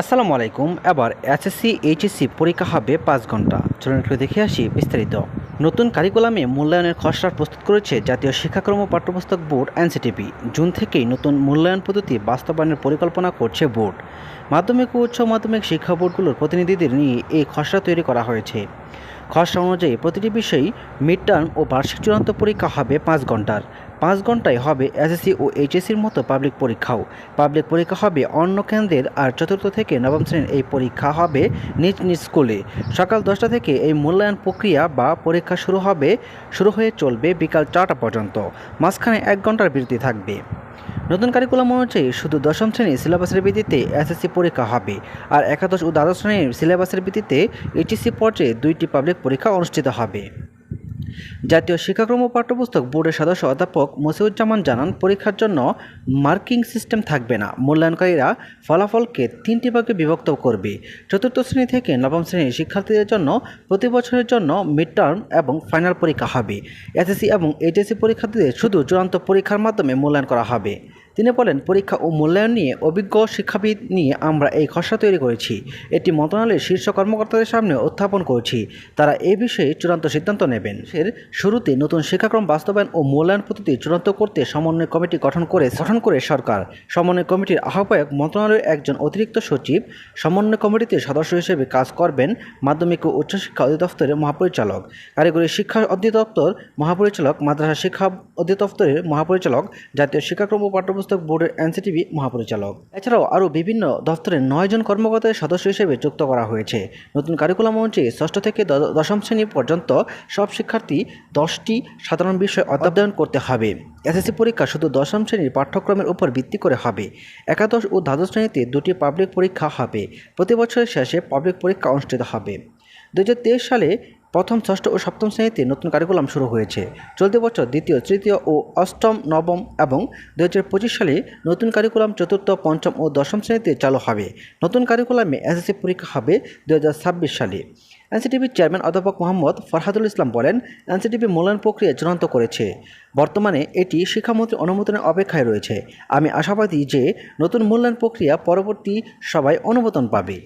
আসসালামু আলাইকুম। এবার এসএসসি, এইচএসসি পরীক্ষা হবে পাঁচ ঘণ্টা। চলুন একটু দেখে আসি বিস্তারিত। নতুন কারিকুলামে মূল্যায়নের খসড়া প্রস্তুত করেছে জাতীয় শিক্ষাক্রম পাঠ্যপুস্তক বোর্ড, এনসিটিপি। জুন থেকেই নতুন মূল্যায়ন পদ্ধতি বাস্তবায়নের পরিকল্পনা করছে বোর্ড। মাধ্যমিক ও উচ্চ মাধ্যমিক শিক্ষা বোর্ডগুলোর প্রতিনিধিদের নিয়ে এই খসড়া তৈরি করা হয়েছে। খসড়া অনুযায়ী প্রতিটি বিষয়েই মিড টার্ম ও বার্ষিক চূড়ান্ত পরীক্ষা হবে পাঁচ ঘণ্টার। পাঁচ ঘন্টায় হবে এসএসসি ও এইচএসসির মতো পাবলিক পরীক্ষাও। পাবলিক পরীক্ষা হবে অন্য কেন্দ্রের আর চতুর্থ থেকে নবম শ্রেণির এই পরীক্ষা হবে নিজ নিজ স্কুলে। সকাল দশটা থেকে এই মূল্যায়ন প্রক্রিয়া বা পরীক্ষা শুরু হবে, শুরু হয়ে চলবে বিকাল চারটা পর্যন্ত। মাঝখানে এক ঘণ্টার বিরতি থাকবে। নতুন কারিকুলাম অনুযায়ী শুধু দশম শ্রেণির সিলেবাসের ভিত্তিতে এসএসসি পরীক্ষা হবে আর একাদশ ও দ্বাদশ শ্রেণির সিলেবাসের ভিত্তিতে এইচএসসি পর্যায়ে দুইটি পাবলিক পরীক্ষা অনুষ্ঠিত হবে। জাতীয় শিক্ষাক্রম ও পাঠ্যপুস্তক বোর্ডের সদস্য অধ্যাপক মসিউজ্জামান জানান, পরীক্ষার জন্য মার্কিং সিস্টেম থাকবে না। মূল্যায়নকারীরা ফলাফলকে তিনটি ভাগে বিভক্ত করবে। চতুর্থ শ্রেণি থেকে নবম শ্রেণির শিক্ষার্থীদের জন্য প্রতি বছরের জন্য মিড টার্ম এবং ফাইনাল পরীক্ষা হবে। এসএসসি এবং এইচএসসি পরীক্ষার্থীদের শুধু চূড়ান্ত পরীক্ষার মাধ্যমে মূল্যায়ন করা হবে। তিনি বলেন, পরীক্ষা ও মূল্যায়ন নিয়ে অভিজ্ঞ শিক্ষাবিদ নিয়ে আমরা এই খসড়া তৈরি করেছি। এটি মন্ত্রণালয়ের শীর্ষ কর্মকর্তাদের সামনে উত্থাপন করেছি। তারা এ বিষয়ে চূড়ান্ত সিদ্ধান্ত নেবেন। এর শুরুতে নতুন শিক্ষাক্রম বাস্তবায়ন ও মূল্যায়ন পদ্ধতি চূড়ান্ত করতে সমন্বয় কমিটি গঠন করে গঠন করে সরকার। সমন্বয় কমিটির আহ্বায়ক মন্ত্রণালয়ের একজন অতিরিক্ত সচিব, সমন্বয় কমিটিতে সদস্য হিসেবে কাজ করবেন মাধ্যমিক ও উচ্চশিক্ষা অধিদপ্তরের মহাপরিচালক। কারিগরি শিক্ষা অধিদপ্তর মহাপরিচালক, মাদ্রাসা শিক্ষা অধিদপ্তরের মহাপরিচালক, জাতীয় শিক্ষাক্রম ও পাঠ্যপুস্তক বোর্ডের এনসিটিভি মহাপরিচালক। এছাড়াও আরও বিভিন্ন দপ্তরের নয়জন কর্মকর্তার সদস্য হিসেবে যুক্ত করা হয়েছে। নতুন কারিকুলাম অনুযায়ী ষষ্ঠ থেকে দশম শ্রেণি পর্যন্ত সব শিক্ষার্থী দশটি সাধারণ বিষয় অধ্যয়ন করতে হবে। এসএসসি পরীক্ষা শুধু দশম শ্রেণির পাঠ্যক্রমের উপর ভিত্তি করে হবে। একাদশ ও দ্বাদশ শ্রেণীতে দুটি পাবলিক পরীক্ষা হবে। প্রতি বছরের শেষে পাবলিক পরীক্ষা অনুষ্ঠিত হবে। দু হাজার তেইশ সালে প্রথম, ষষ্ঠ ও সপ্তম শ্রেণীতে নতুন কারিকুলাম শুরু হয়েছে। চলতি বছর দ্বিতীয়, তৃতীয় ও অষ্টম, নবম এবং দু হাজার পঁচিশ সালে নতুন কারিকুলাম চতুর্থ, পঞ্চম ও দশম শ্রেণীতে চালু হবে। নতুন কারিকুলামে এসএসসি পরীক্ষা হবে দু হাজার ছাব্বিশ সালে। এনসিটিভির চেয়ারম্যান অধ্যাপক মোহাম্মদ ফরহাদুল ইসলাম বলেন এনসিটিভি মূল্যায়ন প্রক্রিয়া চূড়ান্ত করেছে। বর্তমানে এটি শিক্ষামন্ত্রীর অনুমোদনের অপেক্ষায় রয়েছে। আমি আশাবাদী যে নতুন মূল্যায়ন প্রক্রিয়া পরবর্তী সবাই অনুমোদন পাবে।